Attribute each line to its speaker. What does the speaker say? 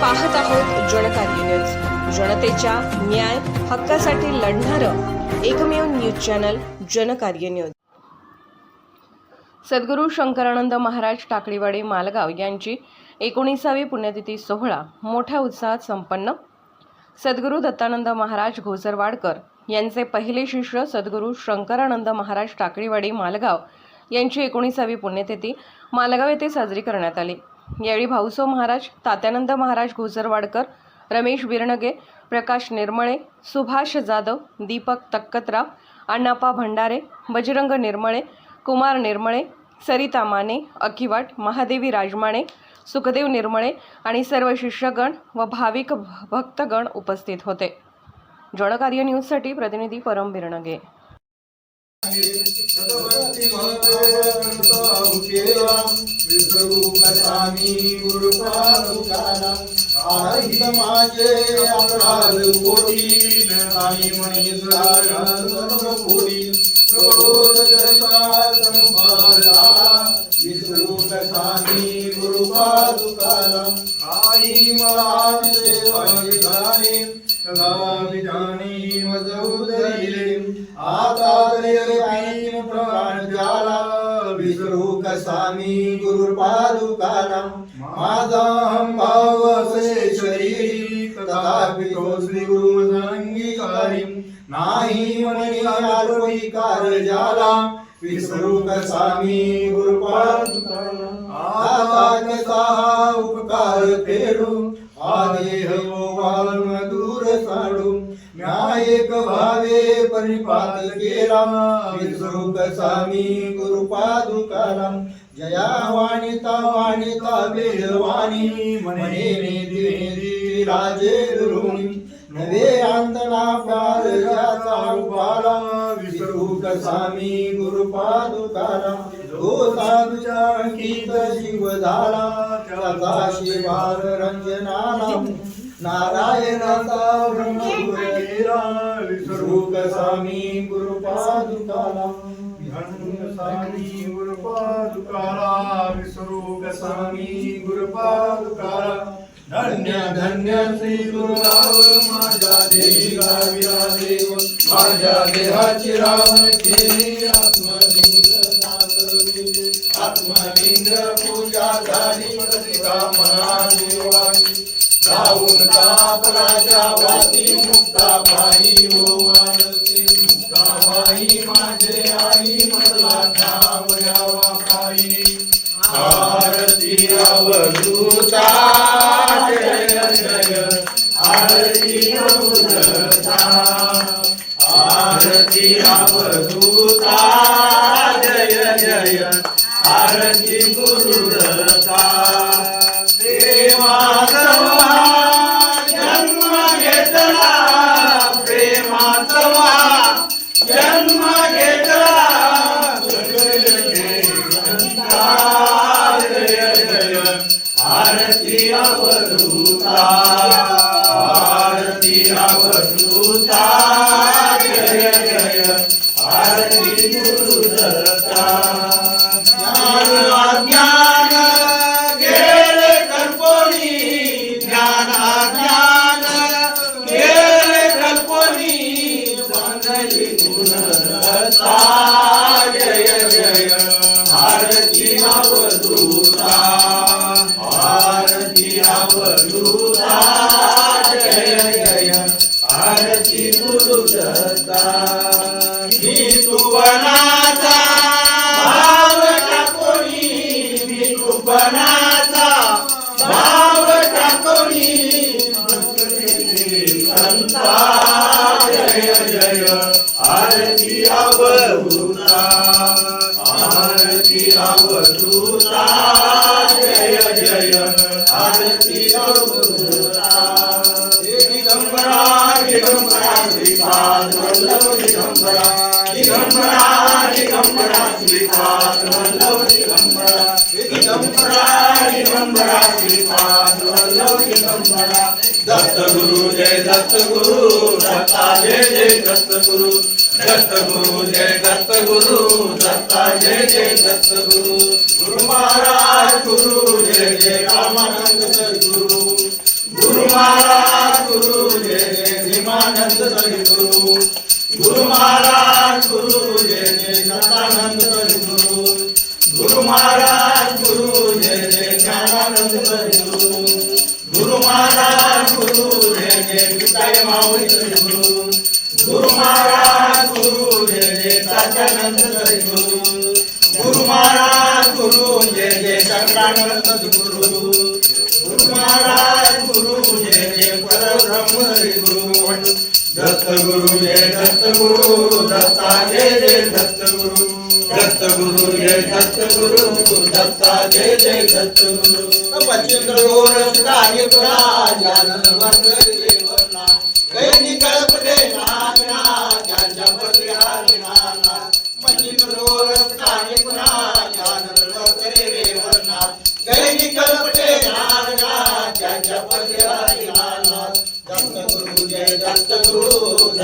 Speaker 1: पाहत आहोत जनकार्य न्यूज. जनतेच्या न्याय हक्कासाठी लढणारं एकमेव न्यूज चॅनल जनकार्य न्यूज. सद्गुरू शंकरानंद महाराज टाकळीवाडी मालगाव यांची एकोणीसावी पुण्यतिथी सोहळा मोठ्या उत्साहात संपन्न. सद्गुरू दत्तानंद महाराज घोसरवाडकर यांचे पहिले शिष्य सद्गुरू शंकरानंद महाराज टाकळीवाडी मालगाव यांची एकोणीसावी पुण्यतिथी मालगाव येथे साजरी करण्यात आली. यावेळी भाऊसो महाराज तात्यानंद महाराज घोसरवाडकर रमेश बिरणगे प्रकाश निर्मळे सुभाष जाधव दीपक तक्कतराव अण्णापा भंडारे बजरंग निर्मळे कुमार निर्मळे सरिता माने अकिवाट महादेवी राजमाणे सुखदेव निर्मळे आणि सर्व शिष्यगण व भाविक भक्तगण उपस्थित होते. जळकार्य न्यूजसाठी प्रतिनिधी परम बिरणगे
Speaker 2: भगवती भगवंता उकेला विसरू कसामी गुरुपादुकाला काळहित माझे अपराध कोटी आणि म्हणे सर्व कोटी प्रबोध करता संभार विसरू कसामी गुरुपादुकाला काही मला देवाचे झाले सदा विजानी मज आता तीन प्राण विसरू कसामी गुरुपादुकाला? माझा हम भाव असे शरीरी तथापि तो श्री गुरु अंगीकारी नाही म्हणे कार झाला विसरू कसामी गुरु भावे परिपात केला स्वामी कसामी जया वाणिता वाणिता वेदवाणी मने दिवे राजे गुरुणी नवे अंतना प्यार ज्याचा उपाला स्वामी कसामी गुरुपादुकाला जो साधूच्या अंकित शिव झाला त्याचा शिवार रंजनाला नारायणाचा कसामी गुरुपादुकाला कसामी गुरुपादुकाला धन्य धन्य श्री गुरुराव माझ्या देही गाविला देव माझ्या देहाची केली आत्मलिंग आत्मलिंग पूजा झाली प्रतिका मना देवाची। राहून कापराच्या वाती मुक्ता पायी ओवाळते मुक्ता माझे आई मला ठाव यावा पायी. आरती अवधूता जय जय. आरती अवधूता आरती अवधूता जय जय. आरती आरती अवधूता आरती अवधूता जय जय आरती गुरुदत्ता आरती गुरुदत्ता मी तुवनाचा भाव दत्त गुरु जय दत्त गुरु दत्ता जय जय दत्त गुरु दत्त गुरु जय दत्त गुरु दत्ता जय जय दत्त गुरु गुरु महाराज गुरु जय जय रामानंद गुरु गुरु महाराज गुरु जय जय निमानंद गुरु सदानंद सद्गुरु गुरु महाराज गुरु जय जय ज्ञानानंद सद्गुरु गुरु महाराज गुरु जय जय पिताय माऊली गुरु महाराज गुरु जय जय सत्यानंद सद्गुरु गुरु महाराज गुरु जय जय शंकरानंद सद्गुरु गुरु महाराज गुरु जय जय परब्रह्म गुरु। दत्त गुरु जय दत्त गुरु दत्ता जय जय दत्त गुरु दत्त गुरु जय दत्त गुरु दत्ता जय जय दत्त गुरु पचिंद्र गोरख कार्य पुरा जानन वर्ग देवना गैनी कल्पते नागना ज्यांच्या पत्र्याने नाना पचिंद्र गोरख कार्य पुरा जानन वर्ग देवना गैनी कल्पते नागना ज्यांच्या पत्र्याने